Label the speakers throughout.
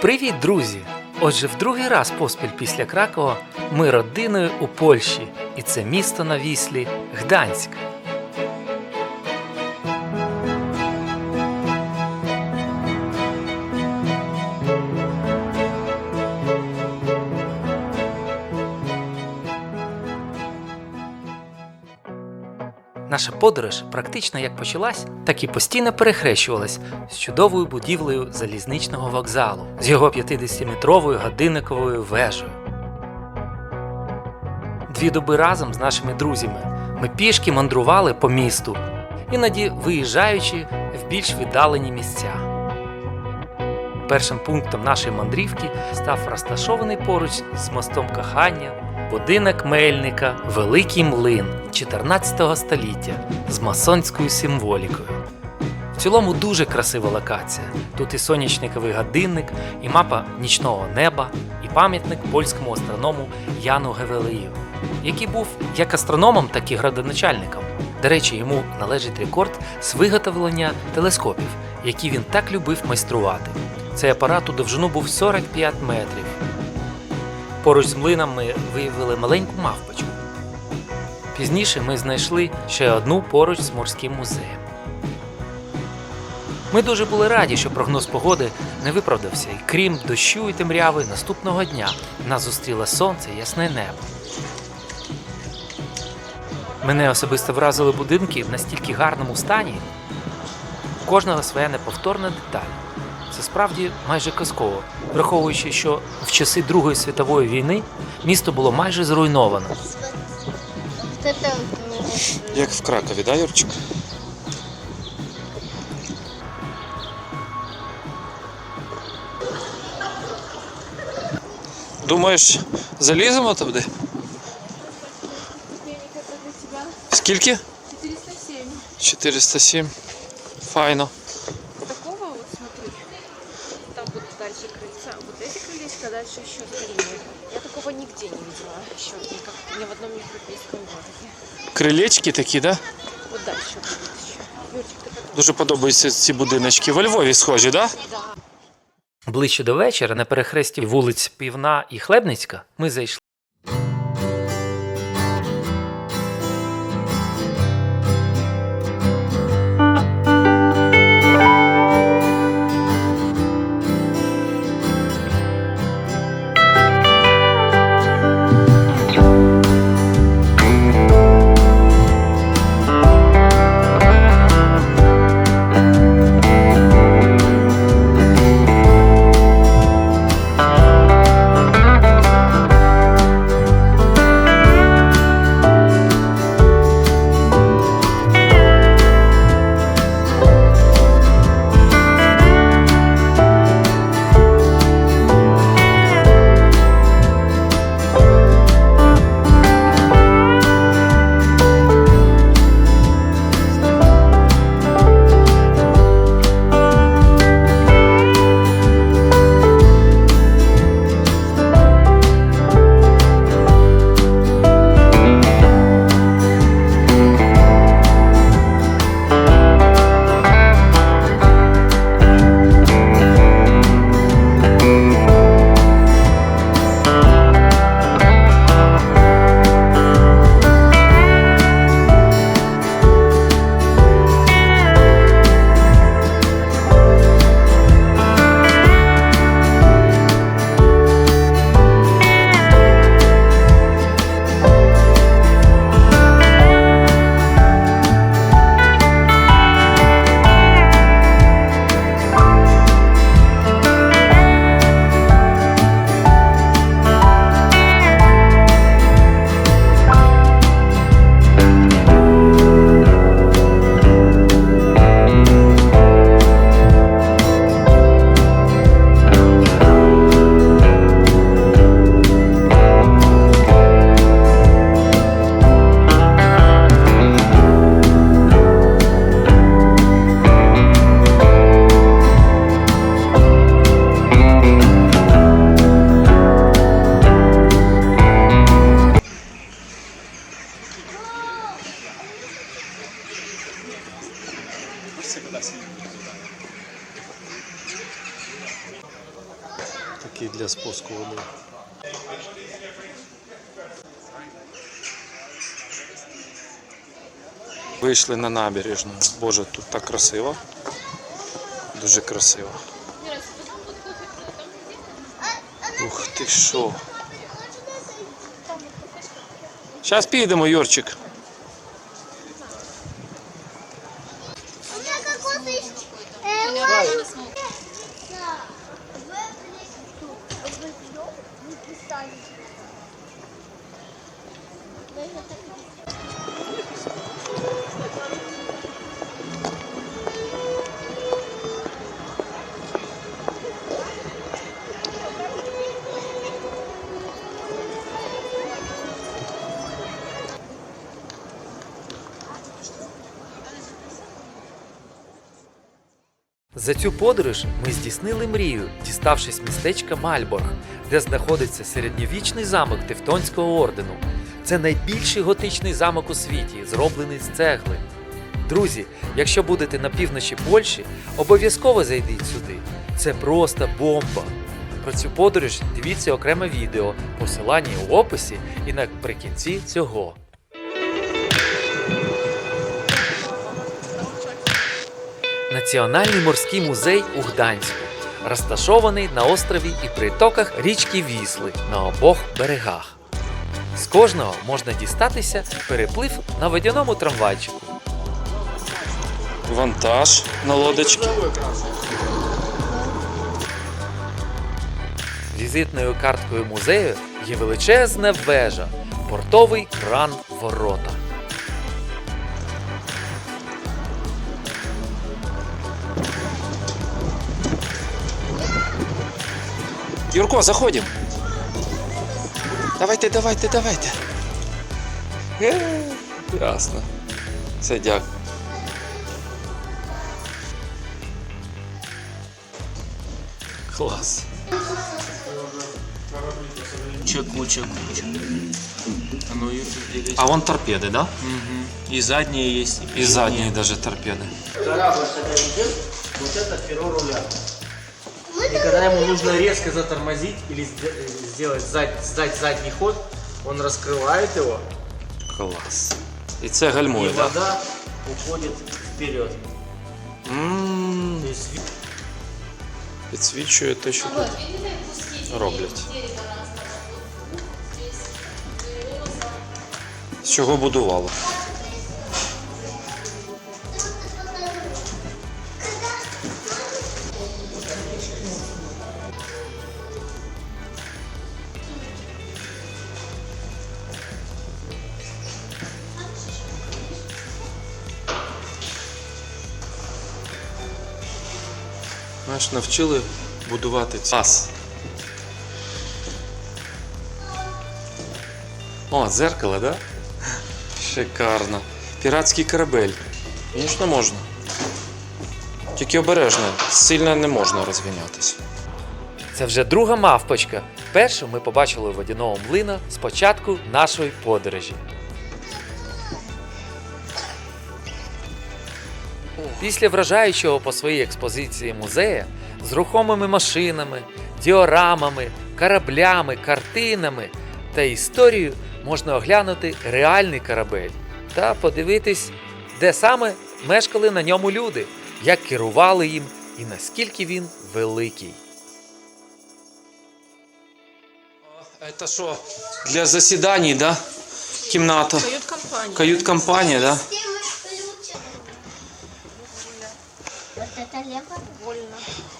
Speaker 1: Привіт, друзі! Отже, в другий раз поспіль після Кракова ми родиною у Польщі, і це місто на віслі Гданськ. Наша подорож практично як почалась, так і постійно перехрещувалась з чудовою будівлею залізничного вокзалу з його 50-метровою годинниковою вежею. Дві доби разом з нашими друзями ми пішки мандрували по місту, іноді виїжджаючи в більш віддалені місця. Першим пунктом нашої мандрівки став розташований поруч з мостом кохання будинок мельника Великий млин 14 століття з масонською символікою. В цілому дуже красива локація. Тут і сонячниковий годинник, і мапа нічного неба, і пам'ятник польському астроному Яну Гевелею, який був як астрономом, так і градоначальником. До речі, йому належить рекорд з виготовлення телескопів, які він так любив майструвати. Цей апарат у довжину був 45 метрів. Поруч з млином ми виявили маленьку мавпочку. Пізніше ми знайшли ще одну поруч з морським музеєм. Ми дуже були раді, що прогноз погоди не виправдався, і крім дощу і темряви, наступного дня нас зустріло сонце і ясне небо. Мене особисто вразили будинки в настільки гарному стані. У кожного своя неповторна деталь. Це справді майже казково, враховуючи, що в часи Другої світової війни місто було майже зруйновано.
Speaker 2: Як в Кракові, да, Юрчик? Думаєш, заліземо туди? Скільки?
Speaker 3: 407.
Speaker 2: 407. Файно. Крилечки такі, да?
Speaker 3: Ты как
Speaker 2: Дуже подобаються ці будиночки. Во Львові схожі, так?
Speaker 3: Да.
Speaker 1: Ближче до вечора, на перехресті вулиць Півна і Хлебницька, ми зайшли.
Speaker 2: Вийшли на набережну. Боже, тут так красиво. Дуже красиво. Ух ти що. Зараз підемо, Юрчик.
Speaker 1: За цю подорож ми здійснили мрію, діставшись містечка Мальборг, де знаходиться середньовічний замок Тевтонського ордену. Це найбільший готичний замок у світі, зроблений з цегли. Друзі, якщо будете на півночі Польщі, обов'язково зайдіть сюди. Це просто бомба. Про цю подорож дивіться окреме відео, посилання у описі і наприкінці цього. Національний морський музей у Гданську, розташований на острові і притоках річки Вісли на обох берегах. З кожного можна дістатися переплив на водяному трамвайчику.
Speaker 2: Вантаж на лодочці.
Speaker 1: Візитною карткою музею є величезна вежа, портовий кран ворота.
Speaker 2: Юрко, заходим. Давайте, давайте, давайте. Э, ясно. Все, дякую. Клас.
Speaker 4: Чеку, чеку, чеку. А
Speaker 2: вон торпеды, да?
Speaker 4: Угу. И задние есть. И, и
Speaker 2: задние даже
Speaker 5: торпеды. Вот это перо руля. И когда ему нужно резко затормозить или э, сделать зад- сдать задний ход, он раскрывает его,
Speaker 2: Клас. І це
Speaker 5: и
Speaker 2: гальмує, да?
Speaker 5: вода уходит вперед. То есть ви-
Speaker 2: Підсвічує те, що тут роблять. З чого будували? Навчили будувати час. О, дзеркало, да? Шикарно. Піратський корабель. Звісно, можна. Тільки обережно, сильно не можна розвінятися.
Speaker 1: Це вже друга мавпочка. Першу ми побачили водяного млина з початку нашої подорожі. Після вражаючого по своїй експозиції музея з рухомими машинами, діорамами, кораблями, картинами та історією можна оглянути реальний корабель та подивитись, де саме мешкали на ньому люди, як керували їм і наскільки він великий.
Speaker 2: Це що? Для засідань, да? Кімната.
Speaker 3: Кают-компания.
Speaker 2: Кают-компанія, да?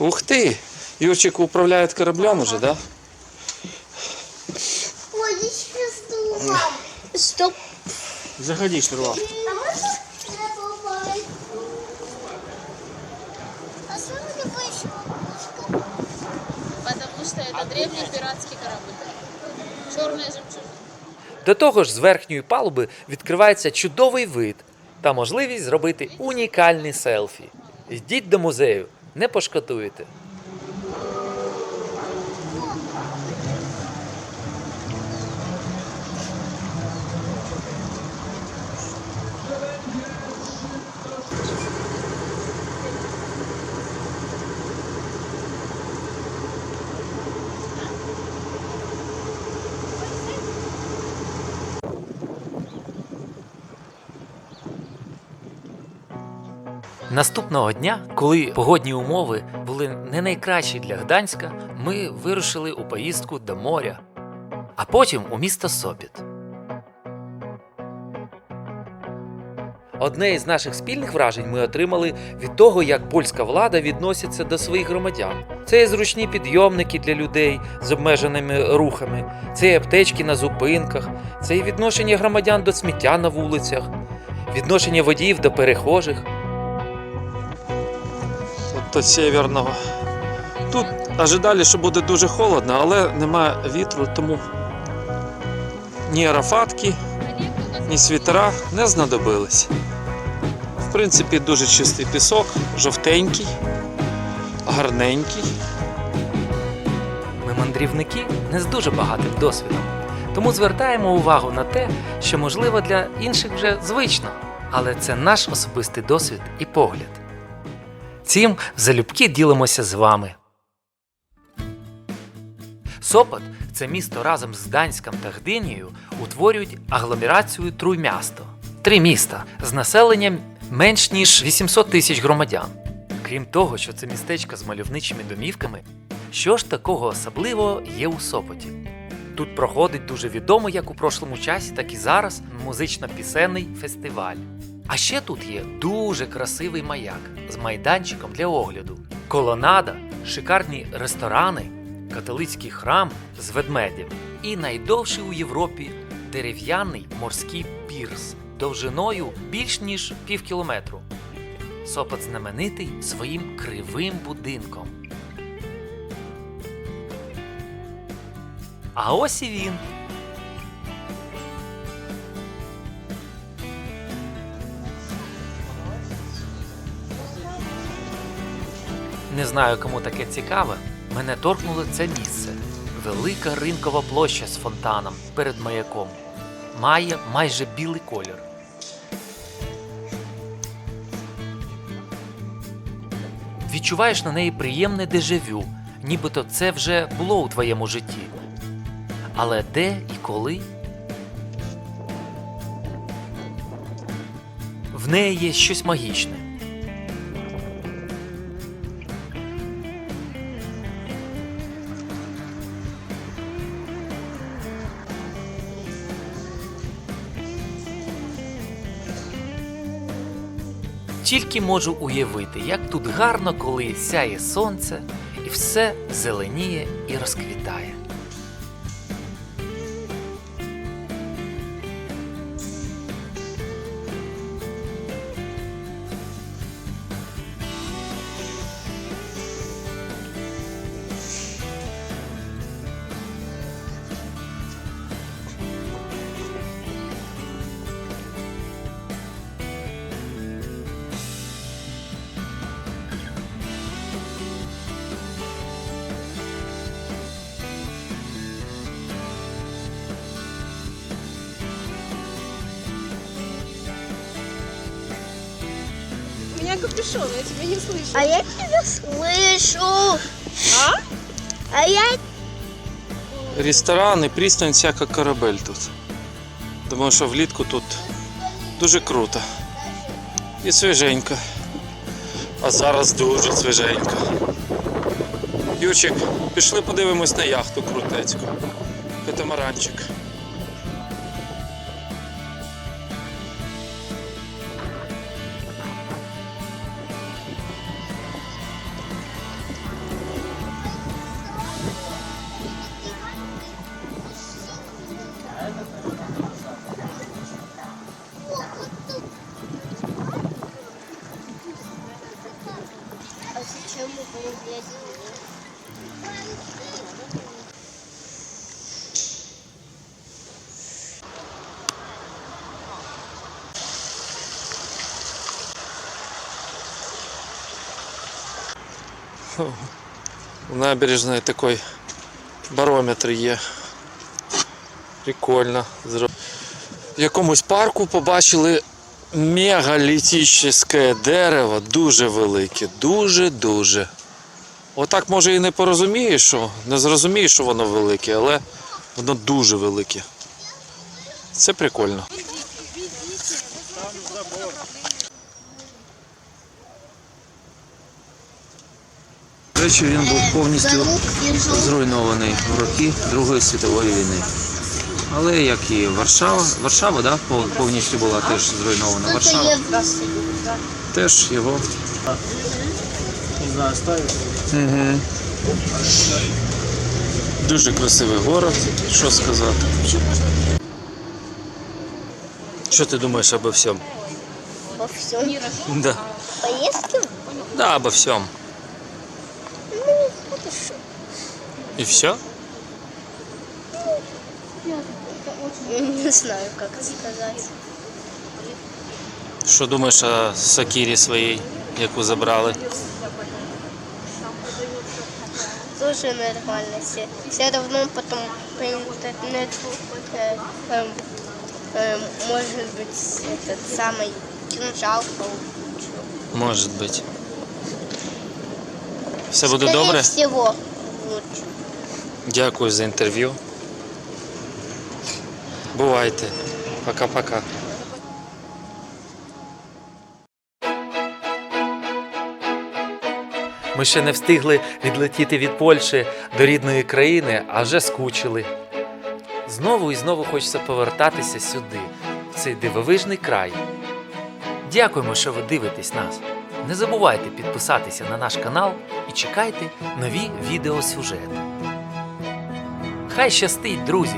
Speaker 2: Ух ти! Юрчик управляє кораблем уже, да?
Speaker 6: Водичка. Стоп.
Speaker 5: Заходи, штурвал.
Speaker 7: Потому что это древний пиратский корабль. Черная жемчужина.
Speaker 1: До того ж, з верхньої палуби відкривається чудовий вид та можливість зробити унікальні селфі. Йдіть до музею, не пошкодуєте. Наступного дня, коли погодні умови були не найкращі для Гданська, ми вирушили у поїздку до моря, а потім у місто Сопіт. Одне із наших спільних вражень ми отримали від того, як польська влада відноситься до своїх громадян. Це є зручні підйомники для людей з обмеженими рухами, це є аптечки на зупинках, це є відношення громадян до сміття на вулицях, відношення водіїв до перехожих.
Speaker 2: От до северного. Тут ожидали, що буде дуже холодно, але немає вітру, тому ні арафатки, ні світера не знадобились. В принципі, дуже чистий пісок, жовтенький, гарненький.
Speaker 1: Ми мандрівники не з дуже багатим досвідом, тому звертаємо увагу на те, що можливо для інших вже звично, але це наш особистий досвід і погляд. Цим залюбки ділимося з вами. Сопот це місто разом з Гданськом та Гдинією утворюють агломерацію Труймясто. Три міста з населенням менш ніж 800 тисяч громадян. Крім того, що це містечко з мальовничими домівками, що ж такого особливого є у Сопоті? Тут проходить дуже відомий як у прошлому часі, так і зараз музично-пісенний фестиваль. А ще тут є дуже красивий маяк з майданчиком для огляду, колонада, шикарні ресторани, католицький храм з ведмедем і найдовший у Європі дерев'яний морський пірс довжиною більш ніж пів кілометру. Сопот знаменитий своїм кривим будинком. А ось і він. Не знаю, кому таке цікаве. Мене торкнуло це місце. Велика ринкова площа з фонтаном перед маяком. Має майже білий колір. Відчуваєш на неї приємне дежавю, нібито це вже було у твоєму житті. Але де і коли? В неї є щось магічне. Тільки можу уявити, як тут гарно, коли сяє сонце, і все зеленіє і розквітає.
Speaker 3: Капюшон, я тебя не слышу.
Speaker 6: А я тебя слышу.
Speaker 3: А?
Speaker 6: А я
Speaker 2: Ресторан і пристань всяка корабель тут. Думаю, що влітку тут дуже круто. І свіженько. А зараз дуже свіженько. Ючик, пішли подивимось на яхту крутецьку. Катамаранчик. У набережної такий барометр є. Прикольно. В якомусь парку побачили мегалітичне дерево, дуже велике, дуже-дуже. Отак може і не порозумієш, що не зрозумієш, що воно велике, але воно дуже велике. Це прикольно. До речі, він був повністю зруйнований в роки Другої світової війни. Але як і Варшава, Варшава да, повністю була теж зруйнована. Варшава теж його.
Speaker 5: Не знаю.
Speaker 2: Угу. Дуже красивий город, що сказати. Що ти думаєш обо всьому?
Speaker 6: Во всем.
Speaker 2: Да.
Speaker 6: Поездки?
Speaker 2: Да, обо всем. И все?
Speaker 6: Не знаю, как сказать.
Speaker 2: Що думаєш о Сакірі своїй, яку забрали?
Speaker 6: Тоже нормально. Все, все равно потом по интернету э, эм, эм, может быть этот самый кинжал получу.
Speaker 2: Може бути. Все буде
Speaker 6: Скорее
Speaker 2: добре?
Speaker 6: всего лучше.
Speaker 2: Дякую за інтерв'ю. Бувайте. Пока-пока.
Speaker 1: Ми ще не встигли відлетіти від Польщі до рідної країни, а вже скучили. Знову і знову хочеться повертатися сюди, в цей дивовижний край. Дякуємо, що ви дивитесь нас. Не забувайте підписатися на наш канал і чекайте нові відеосюжети. Хай щастить, друзі!